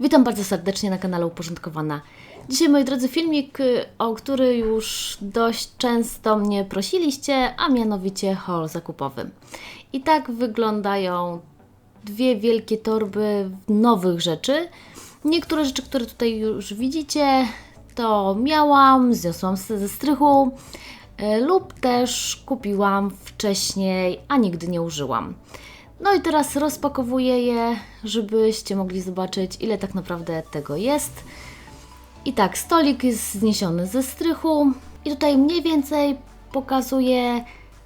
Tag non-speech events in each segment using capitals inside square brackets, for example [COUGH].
Witam bardzo serdecznie na kanale Uporządkowana. Dzisiaj, moi drodzy, filmik, y, o który już dość często mnie prosiliście, a mianowicie haul zakupowy. I tak wyglądają dwie wielkie torby nowych rzeczy. Niektóre rzeczy, które tutaj już widzicie, to miałam, zniosłam ze strychu y, lub też kupiłam wcześniej, a nigdy nie użyłam. No i teraz rozpakowuję je, żebyście mogli zobaczyć, ile tak naprawdę tego jest. I tak, stolik jest zniesiony ze strychu i tutaj mniej więcej pokazuję,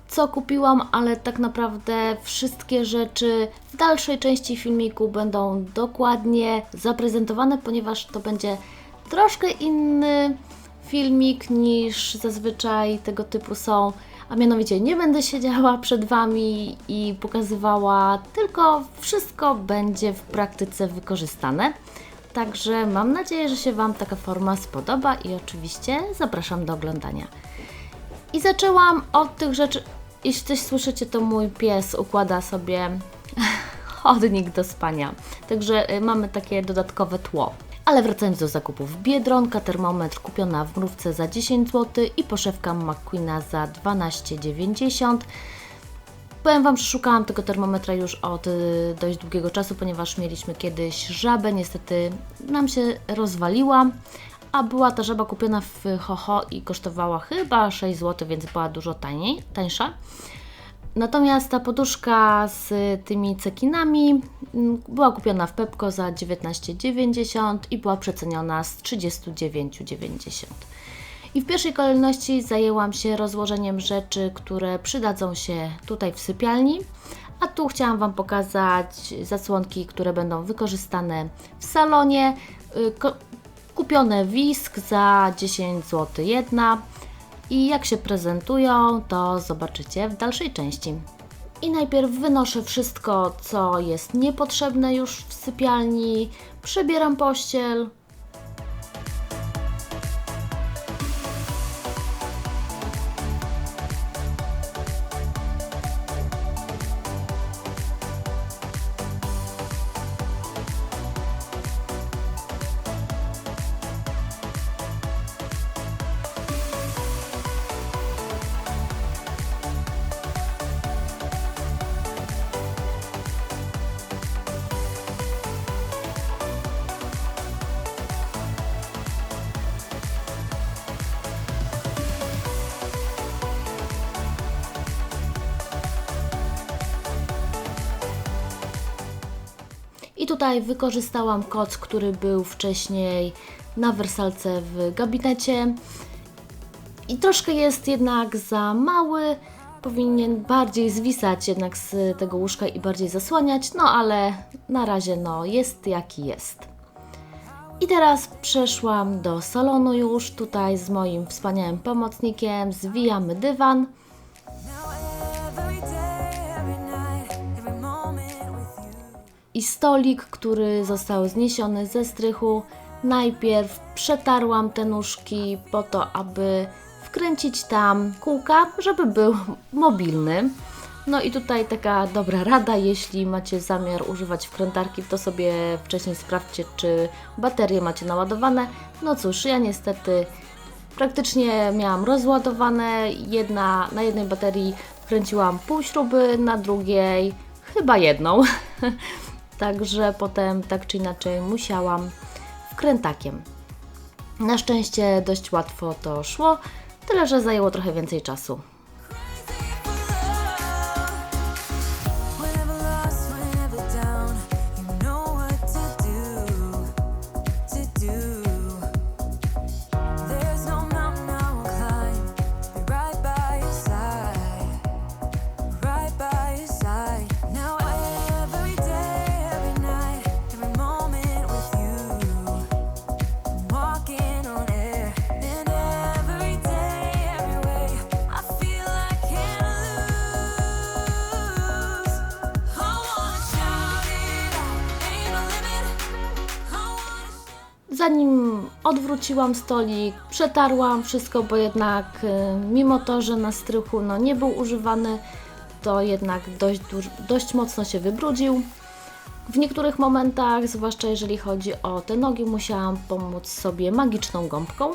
co kupiłam, ale tak naprawdę wszystkie rzeczy w dalszej części filmiku będą dokładnie zaprezentowane, ponieważ to będzie troszkę inny filmik niż zazwyczaj tego typu są. A mianowicie nie będę siedziała przed Wami i pokazywała, tylko wszystko będzie w praktyce wykorzystane. Także mam nadzieję, że się Wam taka forma spodoba i oczywiście zapraszam do oglądania. I zaczęłam od tych rzeczy. Jeśli coś słyszycie, to mój pies układa sobie [LAUGHS] chodnik do spania. Także y, mamy takie dodatkowe tło. Ale wracając do zakupów. Biedronka, termometr kupiona w mrówce za 10 zł i poszewka McQueena za 12,90 Powiem Wam, że szukałam tego termometra już od y, dość długiego czasu, ponieważ mieliśmy kiedyś żabę, niestety nam się rozwaliła, a była ta żaba kupiona w Hoho i kosztowała chyba 6 zł, więc była dużo taniej, tańsza. Natomiast ta poduszka z tymi cekinami mm, była kupiona w Pepko za 19,90 i była przeceniona z 39,90. I w pierwszej kolejności zajęłam się rozłożeniem rzeczy, które przydadzą się tutaj w sypialni. A tu chciałam Wam pokazać zasłonki, które będą wykorzystane w salonie. Y, Kupione wisk za 10 zł jedna. I jak się prezentują, to zobaczycie w dalszej części. I najpierw wynoszę wszystko, co jest niepotrzebne już w sypialni, przebieram pościel, tutaj wykorzystałam koc, który był wcześniej na wersalce w gabinecie. I troszkę jest jednak za mały. Powinien bardziej zwisać jednak z tego łóżka i bardziej zasłaniać, no ale na razie no jest jaki jest. I teraz przeszłam do salonu już, tutaj z moim wspaniałym pomocnikiem, zwijamy dywan. I stolik, który został zniesiony ze strychu. Najpierw przetarłam te nóżki po to, aby wkręcić tam kółka, żeby był mobilny. No i tutaj taka dobra rada, jeśli macie zamiar używać wkrętarki, to sobie wcześniej sprawdźcie, czy baterie macie naładowane. No cóż, ja niestety praktycznie miałam rozładowane. Jedna, na jednej baterii wkręciłam pół śruby, na drugiej chyba jedną. [LAUGHS] Także potem tak czy inaczej musiałam wkrętakiem. Na szczęście dość łatwo to szło, tyle że zajęło trochę więcej czasu. Odwróciłam stolik, przetarłam wszystko, bo jednak y, mimo to, że na strychu no, nie był używany, to jednak dość, dość mocno się wybrudził. W niektórych momentach, zwłaszcza jeżeli chodzi o te nogi, musiałam pomóc sobie magiczną gąbką.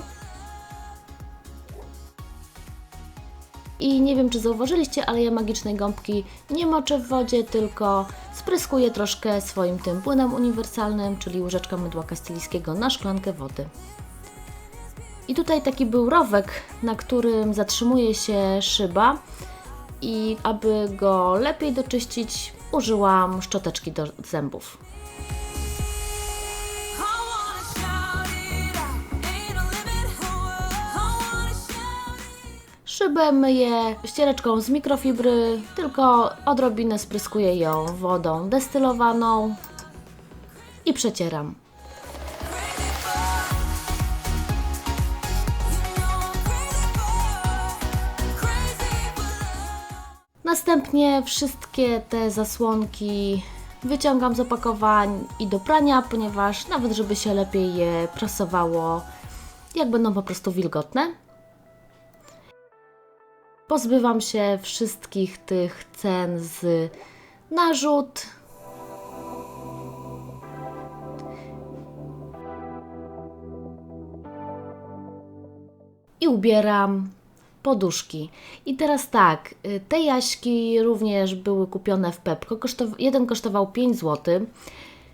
I nie wiem, czy zauważyliście, ale ja magicznej gąbki nie moczę w wodzie, tylko spryskuję troszkę swoim tym płynem uniwersalnym, czyli łyżeczka mydła kastylijskiego na szklankę wody. I tutaj taki był rowek, na którym zatrzymuje się szyba i aby go lepiej doczyścić, użyłam szczoteczki do zębów. Szybę myję ściereczką z mikrofibry, tylko odrobinę spryskuję ją wodą destylowaną i przecieram. Następnie wszystkie te zasłonki wyciągam z opakowań i do prania, ponieważ nawet żeby się lepiej je prasowało, jak będą po prostu wilgotne. Pozbywam się wszystkich tych cen z narzut. I ubieram poduszki. I teraz tak, y, te jaśki również były kupione w Pepko. Kosztow- jeden kosztował 5 zł.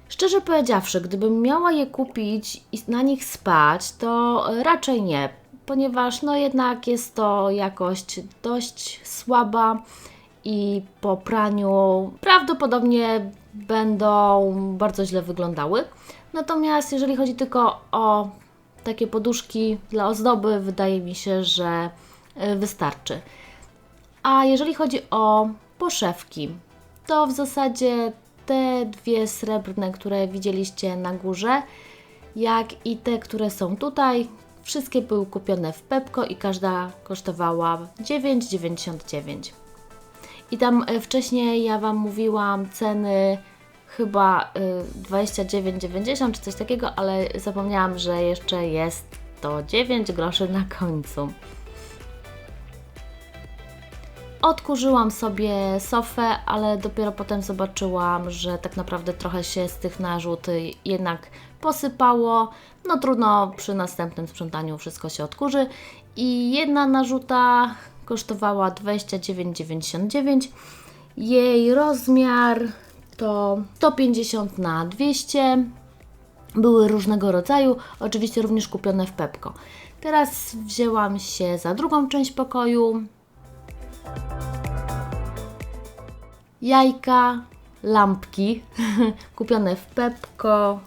Szczerze powiedziawszy, gdybym miała je kupić i na nich spać, to raczej nie, ponieważ no jednak jest to jakość dość słaba i po praniu prawdopodobnie będą bardzo źle wyglądały. Natomiast jeżeli chodzi tylko o takie poduszki dla ozdoby, wydaje mi się, że y, wystarczy. A jeżeli chodzi o poszewki, to w zasadzie te dwie srebrne, które widzieliście na górze, jak i te, które są tutaj, wszystkie były kupione w Pepko i każda kosztowała 9,99. I tam y, wcześniej ja Wam mówiłam ceny chyba y, 29,90 czy coś takiego, ale zapomniałam, że jeszcze jest to 9 groszy na końcu. Odkurzyłam sobie sofę, ale dopiero potem zobaczyłam, że tak naprawdę trochę się z tych narzut y, jednak posypało. No trudno, przy następnym sprzątaniu wszystko się odkurzy. I jedna narzuta kosztowała 29,99. Jej rozmiar to 150 na 200. Były różnego rodzaju, oczywiście również kupione w Pepko. Teraz wzięłam się za drugą część pokoju. Jajka, lampki [LAUGHS] kupione w Pepko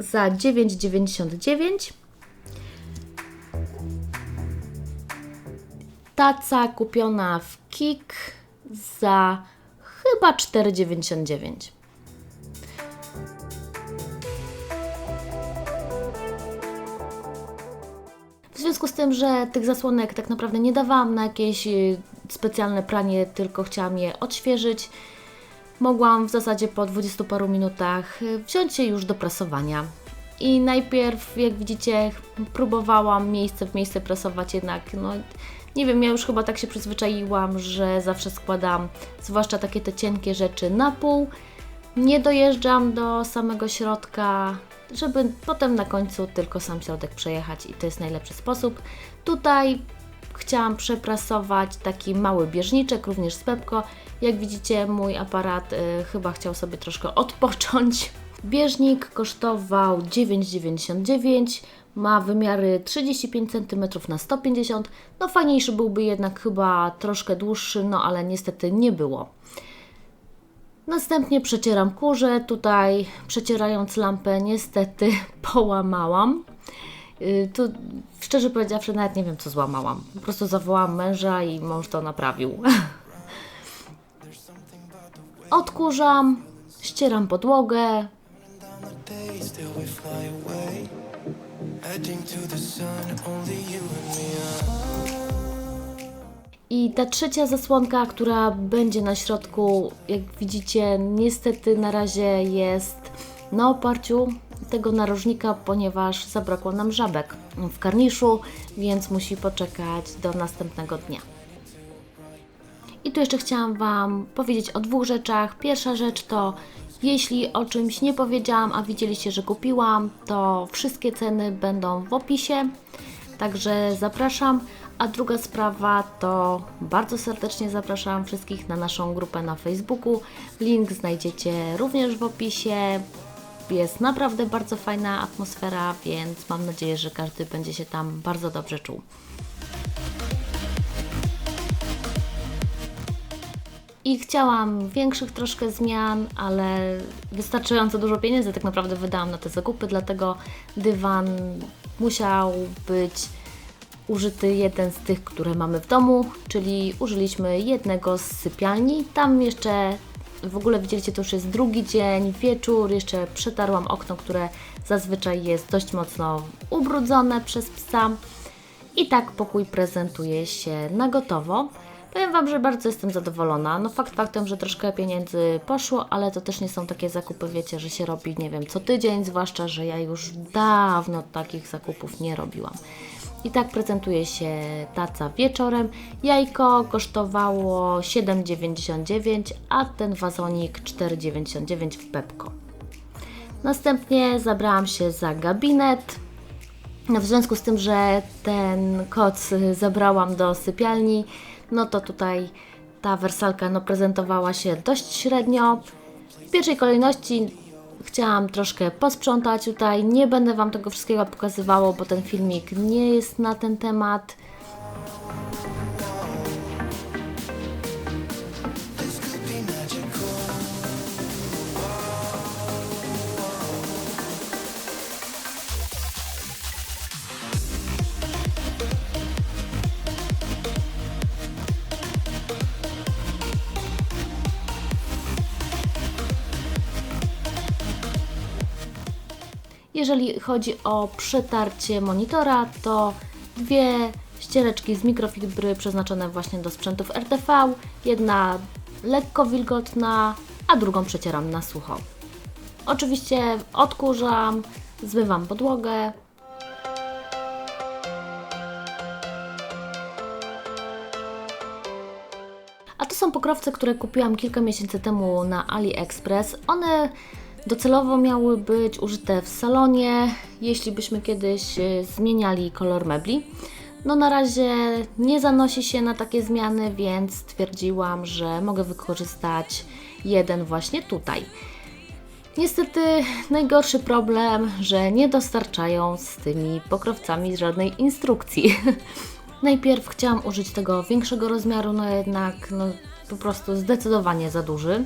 za 9,99. Taca kupiona w Kik za chyba 4,99. W związku z tym, że tych zasłonek tak naprawdę nie dawałam na jakieś y, specjalne pranie, tylko chciałam je odświeżyć, mogłam w zasadzie po 20 paru minutach y, wziąć się już do prasowania. I najpierw, jak widzicie, próbowałam miejsce w miejsce prasować, jednak no, nie wiem, ja już chyba tak się przyzwyczaiłam, że zawsze składam, zwłaszcza takie te cienkie rzeczy na pół. Nie dojeżdżam do samego środka, żeby potem na końcu tylko sam środek przejechać i to jest najlepszy sposób. Tutaj chciałam przeprasować taki mały bieżniczek, również z Pepko. Jak widzicie, mój aparat y, chyba chciał sobie troszkę odpocząć. [LAUGHS] Bieżnik kosztował 9,99, ma wymiary 35 cm na 150 No fajniejszy byłby jednak chyba troszkę dłuższy, no ale niestety nie było. Następnie przecieram kurze. Tutaj przecierając lampę niestety [LAUGHS] połamałam. Yy, Tu szczerze powiedziawszy nawet nie wiem co złamałam. Po prostu zawołałam męża i mąż to naprawił. [LAUGHS] Odkurzam, ścieram podłogę, to. I ta trzecia zasłonka, która będzie na środku, jak widzicie, niestety na razie jest na oparciu tego narożnika, ponieważ zabrakło nam żabek w karniszu, więc musi poczekać do następnego dnia. I tu jeszcze chciałam Wam powiedzieć o dwóch rzeczach. Pierwsza rzecz to Jeśli o czymś nie powiedziałam, a widzieliście, że kupiłam, to wszystkie ceny będą w opisie, także zapraszam. A druga sprawa to bardzo serdecznie zapraszam wszystkich na naszą grupę na Facebooku. Link znajdziecie również w opisie. Jest naprawdę bardzo fajna atmosfera, więc mam nadzieję, że każdy będzie się tam bardzo dobrze czuł. I chciałam większych troszkę zmian, ale wystarczająco dużo pieniędzy tak naprawdę wydałam na te zakupy, dlatego dywan musiał być użyty jeden z tych, które mamy w domu, czyli użyliśmy jednego z sypialni. Tam jeszcze w ogóle widzieliście, to już jest drugi dzień, wieczór, jeszcze przetarłam okno, które zazwyczaj jest dość mocno ubrudzone przez psa. I tak pokój prezentuje się na gotowo. Powiem Wam, że bardzo jestem zadowolona. No fakt faktem, że troszkę pieniędzy poszło, ale to też nie są takie zakupy, wiecie, że się robi, nie wiem, co tydzień, zwłaszcza, że ja już dawno takich zakupów nie robiłam. I tak prezentuje się taca wieczorem. Jajko kosztowało 7,99, a ten wazonik 4,99 w Pepko. Następnie zabrałam się za gabinet. No, w związku z tym, że ten koc zabrałam do sypialni, no to tutaj ta wersalka no, prezentowała się dość średnio. W pierwszej kolejności chciałam troszkę posprzątać tutaj. Nie będę Wam tego wszystkiego pokazywało, bo ten filmik nie jest na ten temat. Jeżeli chodzi o przetarcie monitora, to dwie ściereczki z mikrofibry przeznaczone właśnie do sprzętów RTV, jedna lekko wilgotna, a drugą przecieram na sucho. Oczywiście odkurzam, zmywam podłogę, A to są pokrowce, które kupiłam kilka miesięcy temu na AliExpress. One docelowo miały być użyte w salonie, jeśli byśmy kiedyś e, zmieniali kolor mebli. No na razie nie zanosi się na takie zmiany, więc stwierdziłam, że mogę wykorzystać jeden właśnie tutaj. Niestety najgorszy problem, że nie dostarczają z tymi pokrowcami żadnej instrukcji. [LAUGHS] Najpierw chciałam użyć tego większego rozmiaru, no jednak no, po prostu zdecydowanie za duży.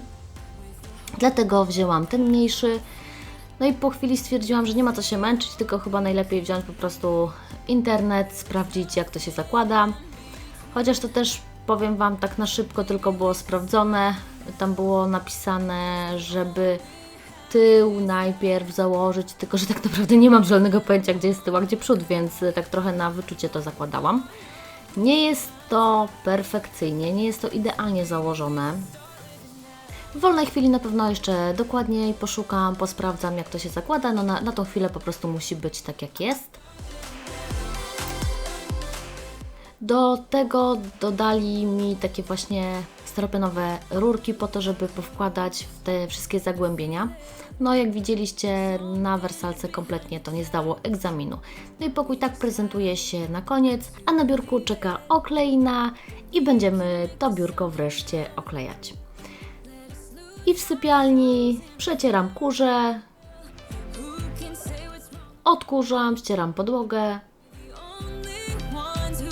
Dlatego wzięłam ten mniejszy. No i po chwili stwierdziłam, że nie ma co się męczyć, tylko chyba najlepiej wziąć po prostu internet, sprawdzić jak to się zakłada. Chociaż to też powiem Wam tak na szybko tylko było sprawdzone. Tam było napisane, żeby tył najpierw założyć, tylko że tak naprawdę nie mam żadnego pojęcia, gdzie jest tył, a gdzie przód, więc tak trochę na wyczucie to zakładałam. Nie jest to perfekcyjnie, nie jest to idealnie założone. W wolnej chwili na pewno jeszcze dokładniej poszukam, posprawdzam jak to się zakłada. No na, na tą chwilę po prostu musi być tak jak jest. Do tego dodali mi takie właśnie styropianowe rurki po to, żeby powkładać w te wszystkie zagłębienia. No jak widzieliście na wersalce kompletnie to nie zdało egzaminu. No i pokój tak prezentuje się na koniec, a na biurku czeka okleina i będziemy to biurko wreszcie oklejać. I w sypialni przecieram kurze, odkurzam, ścieram podłogę, only ones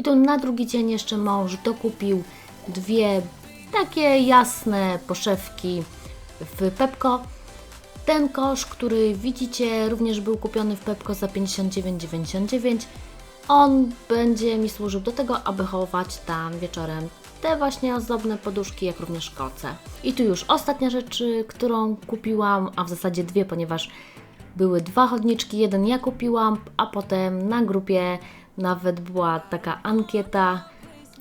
I tu na drugi dzień jeszcze mąż dokupił dwie takie jasne poszewki w Pepko. Ten kosz, który widzicie, również był kupiony w Pepko za 59,99. On będzie mi służył do tego, aby chować tam wieczorem te właśnie ozdobne poduszki, jak również koce. I tu już ostatnia rzecz, y, którą kupiłam, a w zasadzie dwie, ponieważ były dwa chodniczki, jeden ja kupiłam, a potem na grupie nawet była taka ankieta,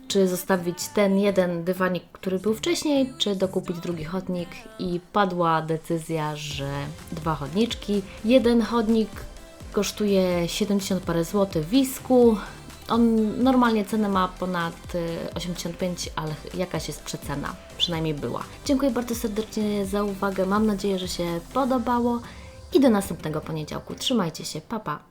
czy zostawić ten jeden dywanik, który był wcześniej, czy dokupić drugi chodnik i padła decyzja, że dwa chodniczki. Jeden chodnik kosztuje 70 parę złotych Wisku. On normalnie cenę ma ponad y, 85, ale jakaś jest przecena, przynajmniej była. Dziękuję bardzo serdecznie za uwagę. Mam nadzieję, że się podobało i do następnego poniedziałku. Trzymajcie się, papa. Pa.